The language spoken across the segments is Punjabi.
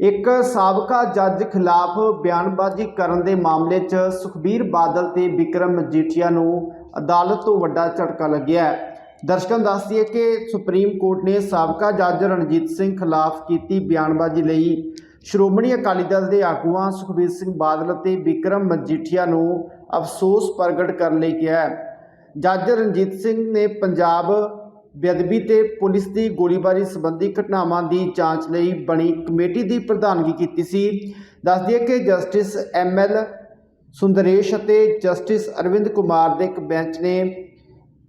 ਇੱਕ ਸਾਬਕਾ ਜੱਜ ਖਿਲਾਫ ਬਿਆਨਬਾਜ਼ੀ ਕਰਨ ਦੇ ਮਾਮਲੇ 'ਚ ਸੁਖਬੀਰ ਬਾਦਲ ਤੇ ਵਿਕਰਮ ਮਜੀਠੀਆ ਨੂੰ ਅਦਾਲਤ ਤੋਂ ਵੱਡਾ ਝਟਕਾ ਲੱਗਿਆ ਹੈ। ਦਰਸ਼ਕਾਂ ਨੂੰ ਦੱਸ ਦਈਏ ਕਿ ਸੁਪਰੀਮ ਕੋਰਟ ਨੇ ਸਾਬਕਾ ਜੱਜ ਰਣਜੀਤ ਸਿੰਘ ਖਿਲਾਫ ਕੀਤੀ ਬਿਆਨਬਾਜ਼ੀ ਲਈ ਸ਼੍ਰੋਮਣੀ ਅਕਾਲੀ ਦਲ ਦੇ ਆਗੂਆਂ ਸੁਖਬੀਰ ਸਿੰਘ ਬਾਦਲ ਅਤੇ ਵਿਕਰਮ ਮਜੀਠੀਆ ਨੂੰ ਅਫਸੋਸ ਪ੍ਰਗਟ ਕਰਨ ਲਈ ਕਿਹਾ ਜੱਜ ਰਣਜੀਤ ਸਿੰਘ ਨੇ ਪੰਜਾਬ ਬੇਅਦਬੀ ਤੇ ਪੁਲਿਸ ਦੀ ਗੋਲੀਬਾਰੀ ਸੰਬੰਧੀ ਘਟਨਾਵਾਂ ਦੀ ਜਾਂਚ ਲਈ ਬਣੀ ਕਮੇਟੀ ਦੀ ਪ੍ਰਧਾਨਗੀ ਕੀਤੀ ਸੀ। ਦੱਸ ਦਈਏ ਕਿ ਜਸਟਿਸ ਐਮ ਐਲ ਸੁੰਦਰੇਸ਼ ਅਤੇ ਜਸਟਿਸ ਅਰਵਿੰਦ ਕੁਮਾਰ ਦੇ ਇੱਕ ਬੈਂਚ ਨੇ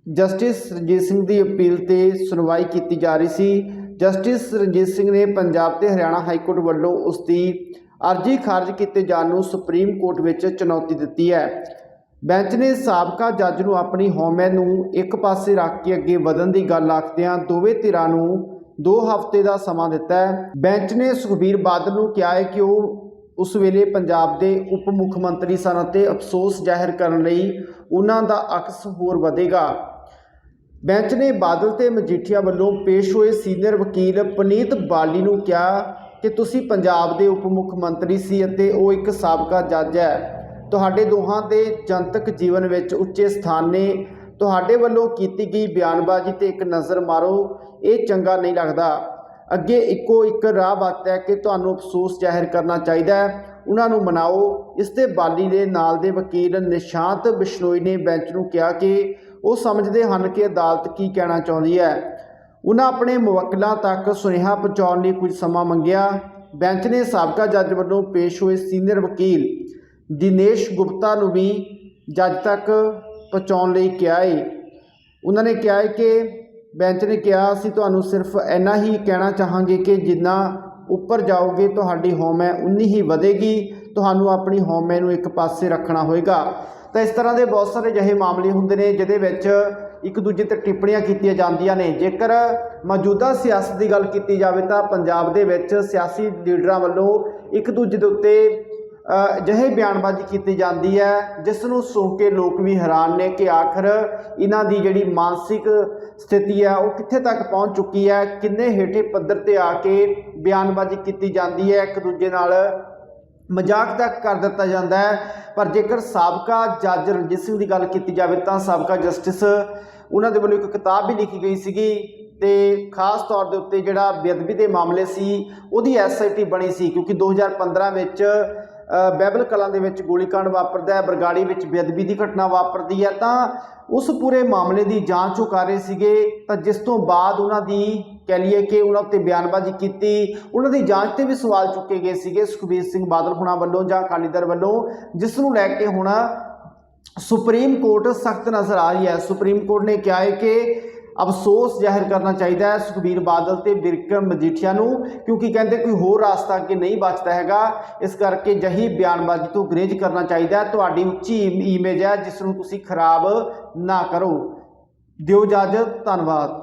ਜਸਟਿਸ ਰਣਜੀਤ ਸਿੰਘ ਦੀ ਅਪੀਲ ਤੇ ਸੁਣਵਾਈ ਕੀਤੀ ਜਾ ਰਹੀ ਸੀ। ਜਸਟਿਸ ਰਣਜੀਤ ਸਿੰਘ ਨੇ ਪੰਜਾਬ ਤੇ ਹਰਿਆਣਾ ਹਾਈ ਕੋਰਟ ਵੱਲੋਂ ਉਸ ਦੀ ਅਰਜ਼ੀ ਖਾਰਜ ਕੀਤੇ ਜਾਣ ਨੂੰ ਸੁਪਰੀਮ ਕੋਰਟ ਵਿੱਚ ਚੁਣੌਤੀ ਦਿੱਤੀ ਹੈ। ਬੈਂਚ ਨੇ ਸਾਬਕਾ ਜੱਜ ਨੂੰ ਆਪਣੀ ਹਉਮੈ ਨੂੰ ਇੱਕ ਪਾਸੇ ਰੱਖ ਕੇ ਅੱਗੇ ਵਧਣ ਦੀ ਗੱਲ ਆਖਦਿਆਂ ਦੋਵੇਂ ਧਿਰਾਂ ਨੂੰ 2 ਹਫ਼ਤੇ ਦਾ ਸਮਾਂ ਦਿੱਤਾ ਹੈ। ਬੈਂਚ ਨੇ ਸੁਖਬੀਰ ਬਾਦਲ ਨੂੰ ਕਿਹਾ ਹੈ ਕਿ ਉਹ ਉਸ ਵੇਲੇ ਪੰਜਾਬ ਦੇ ਉਪ ਮੁੱਖ ਮੰਤਰੀ ਸਨ ਅਤੇ ਅਫਸੋਸ ਜ਼ਾਹਿਰ ਕਰਨ ਲਈ ਉਹਨਾਂ ਦਾ ਅਕਸ ਹੋਰ ਵਧੇਗਾ। ਬੈਂਚ ਨੇ ਬਾਦਲ ਤੇ ਮਜੀਠੀਆ ਵੱਲੋਂ ਪੇਸ਼ ਹੋਏ ਸੀਨੀਅਰ ਵਕੀਲ ਪਨੀਤ ਬਾਲੀ ਨੂੰ ਕਿਹਾ ਕਿ ਤੁਸੀਂ ਪੰਜਾਬ ਦੇ ਉਪ ਮੁੱਖ ਮੰਤਰੀ ਸੀ ਅਤੇ ਉਹ ਇੱਕ ਸਾਬਕਾ ਜੱਜ ਹੈ। ਤੁਹਾਡੇ ਦੋਹਾਂ ਦੇ ਜਨਤਕ ਜੀਵਨ ਵਿੱਚ ਉੱਚੇ ਸਥਾਨ ਨੇ। ਤੁਹਾਡੇ ਵੱਲੋਂ ਕੀਤੀ ਗਈ ਬਿਆਨਬਾਜ਼ੀ ਤੇ ਇੱਕ ਨਜ਼ਰ ਮਾਰੋ। ਇਹ ਚੰਗਾ ਨਹੀਂ ਲੱਗਦਾ। ਅੱਗੇ ਇੱਕੋ ਇੱਕ ਰਾਹ ਬਚਦਾ ਹੈ ਕਿ ਤੁਹਾਨੂੰ ਅਫਸੋਸ ਜ਼ਾਹਿਰ ਕਰਨਾ ਚਾਹੀਦਾ ਹੈ। ਉਹਨਾਂ ਨੂੰ ਮਨਾਓ। ਇਸ ਤੇ ਬਾਲੀ ਦੇ ਨਾਲ ਦੇ ਵਕੀਲ ਨਿਸ਼ਾਂਤ ਬਿਸ਼ਨੋਈ ਨੇ ਬੈਂਚ ਨੂੰ ਕਿਹਾ ਕਿ ਉਹ ਸਮਝਦੇ ਹਨ ਕਿ ਅਦਾਲਤ ਕੀ ਕਹਿਣਾ ਚਾਹੁੰਦੀ ਹੈ। ਉਹਨਾਂ ਆਪਣੇ ਮੁਵੱਕਲਾਂ ਤੱਕ ਸੁਨੇਹਾ ਪਹੁੰਚਾਉਣ ਲਈ ਕੁਝ ਸਮਾਂ ਮੰਗਿਆ। ਬੈਂਚ ਨੇ ਸਾਬਕਾ ਜੱਜ ਵੱਲੋਂ ਪੇਸ਼ ਹੋਏ ਸੀਨੀਅਰ ਵਕੀਲ ਦਿਨੇਸ਼ ਗੁਪਤਾ ਨੂੰ ਵੀ ਜੱਜ ਤੱਕ ਪਹੁੰਚਾਉਣ ਲਈ ਕਿਹਾ ਹੈ ਉਹਨਾਂ ਨੇ ਕਿਹਾ ਹੈ ਕਿ ਬੈਂਚ ਨੇ ਕਿਹਾ ਅਸੀਂ ਤੁਹਾਨੂੰ ਸਿਰਫ ਇੰਨਾ ਹੀ ਕਹਿਣਾ ਚਾਹਾਂਗੇ ਕਿ ਜਿੰਨਾ ਉੱਪਰ ਜਾਓਗੇ, ਤੁਹਾਡੀ ਹਉਮੈ ਉਨੀ ਹੀ ਵਧੇਗੀ। ਤੁਹਾਨੂੰ ਆਪਣੀ ਹੋਮ ਹਉਮੈ ਨੂੰ ਇੱਕ ਪਾਸੇ ਰੱਖਣਾ ਹੋਏਗਾ। ਤਾਂ ਇਸ ਤਰ੍ਹਾਂ ਦੇ ਬਹੁਤ ਸਾਰੇ ਅਜਿਹੇ ਮਾਮਲੇ ਹੁੰਦੇ ਨੇ, ਜਿਹਦੇ ਵਿੱਚ ਇੱਕ ਦੂਜੇ ਤੇ ਟਿੱਪਣੀਆਂ ਕੀਤੀਆਂ ਜਾਂਦੀਆਂ ਨੇ। ਜੇਕਰ ਮੌਜੂਦਾ ਸਿਆਸਤ ਦੀ ਗੱਲ ਕੀਤੀ ਜਾਵੇ ਤਾਂ ਪੰਜਾਬ ਦੇ ਵਿੱਚ ਸਿਆਸੀ ਲੀਡਰਾਂ ਵੱਲੋਂ ਇੱਕ ਦੂਜੇ ਦੇ ਉੱਤੇ ਅਜਿਹੇ ਬਿਆਨਬਾਜ਼ੀ ਕੀਤੀ ਜਾਂਦੀ ਹੈ ਜਿਸ ਨੂੰ ਸੁਣ ਕੇ ਲੋਕ ਵੀ ਹੈਰਾਨ ਨੇ ਕਿ ਆਖਰ ਇਹਨਾਂ ਦੀ ਜਿਹੜੀ ਮਾਨਸਿਕ ਸਥਿਤੀ ਹੈ, ਉਹ ਕਿੱਥੇ ਤੱਕ ਪਹੁੰਚ ਚੁੱਕੀ ਹੈ, ਕਿੰਨੇ ਹੇਠੇ ਪੱਧਰ ਤੇ ਆ ਕੇ ਬਿਆਨਬਾਜ਼ੀ ਕੀਤੀ ਜਾਂਦੀ ਹੈ, ਇੱਕ ਦੂਜੇ ਨਾਲ ਮਜ਼ਾਕ ਤੱਕ ਕਰ ਦਿੱਤਾ ਜਾਂਦਾ ਹੈ। ਪਰ ਜੇਕਰ ਸਾਬਕਾ ਜੱਜ ਰਣਜੀਤ ਸਿੰਘ ਦੀ ਗੱਲ ਕੀਤੀ ਜਾਵੇ ਤਾਂ ਸਾਬਕਾ ਜਸਟਿਸ ਉਹਨਾਂ ਦੇ ਵੱਲੋਂ ਇੱਕ ਕਿਤਾਬ ਵੀ ਲਿਖੀ ਗਈ ਸੀਗੀ ਤੇ ਖਾਸ ਤੌਰ ਦੇ ਉੱਤੇ ਜਿਹੜਾ ਬੇਅਦਬੀ ਦੇ ਮਾਮਲੇ ਸੀ, ਉਹਦੀ ਐਸਆਈਟੀ ਬਣੀ ਸੀ, ਕਿਉਂਕਿ 2015 ਵਿੱਚ ਬੈਬਲ ਕਲਾਂ ਦੇ ਵਿੱਚ ਗੋਲੀकांड ਵਾਪਰਦਾ ਹੈ, ਬਰਗਾੜੀ ਵਿੱਚ ਬੇਅਦਬੀ ਦੀ ਘਟਨਾ ਵਾਪਰਦੀ ਹੈ, ਤਾਂ ਉਸ ਪੂਰੇ ਮਾਮਲੇ ਦੀ ਜਾਂਚ ਉਹ ਕਰ ਰਹੇ ਸੀਗੇ, ਤਾਂ ਜਿਸ ਤੋਂ ਬਾਅਦ ਉਹਨਾਂ ਦੀ ਕਹਿ ਲਈਏ ਕਿ ਉਹਨਾਂ ਉੱਤੇ ਬਿਆਨਬਾਜ਼ੀ ਕੀਤੀ, ਉਹਨਾਂ ਦੀ ਜਾਂਚ ਤੇ ਵੀ ਸਵਾਲ ਚੁੱਕੇ ਗਏ ਸੀਗੇ ਸੁਖਬੀਰ ਸਿੰਘ ਬਾਦਲ ਹੁਣਾਂ ਵੱਲੋਂ ਜਾਂ ਅਕਾਲੀ ਦਲ ਵੱਲੋਂ, ਜਿਸ ਨੂੰ ਲੈ ਕੇ ਹੁਣ ਸੁਪਰੀਮ ਕੋਰਟ ਸਖਤ ਨਜ਼ਰ ਆ ਰਹੀ ਹੈ। ਸੁਪਰੀਮ ਕੋਰਟ ਨੇ ਕਿਹਾ ਹੈ ਕਿ ਅਫਸੋਸ ਜ਼ਾਹਿਰ ਕਰਨਾ ਚਾਹੀਦਾ ਹੈ ਸੁਖਬੀਰ ਬਾਦਲ ਤੇ ਬਿਰਕਮ ਮਜੀਠੀਆ ਨੂੰ, ਕਿਉਂਕਿ ਕਹਿੰਦੇ ਕੋਈ ਹੋਰ ਰਾਸਤਾ ਅੱਗੇ ਨਹੀਂ ਬਚਦਾ ਹੈਗਾ। ਇਸ ਕਰਕੇ ਜਹੀ ਬਿਆਨਬਾਜ਼ੀ ਤੋਂ ਗਰੇਜ ਕਰਨਾ ਚਾਹੀਦਾ ਹੈ। ਤੁਹਾਡੀ ਉੱਚੀ ਇਮੇਜ ਹੈ, ਜਿਸ ਨੂੰ ਤੁਸੀਂ ਖਰਾਬ ਨਾ ਕਰੋ। ਦਿਓ ਇਜਾਜ਼ਤ, ਧੰਨਵਾਦ।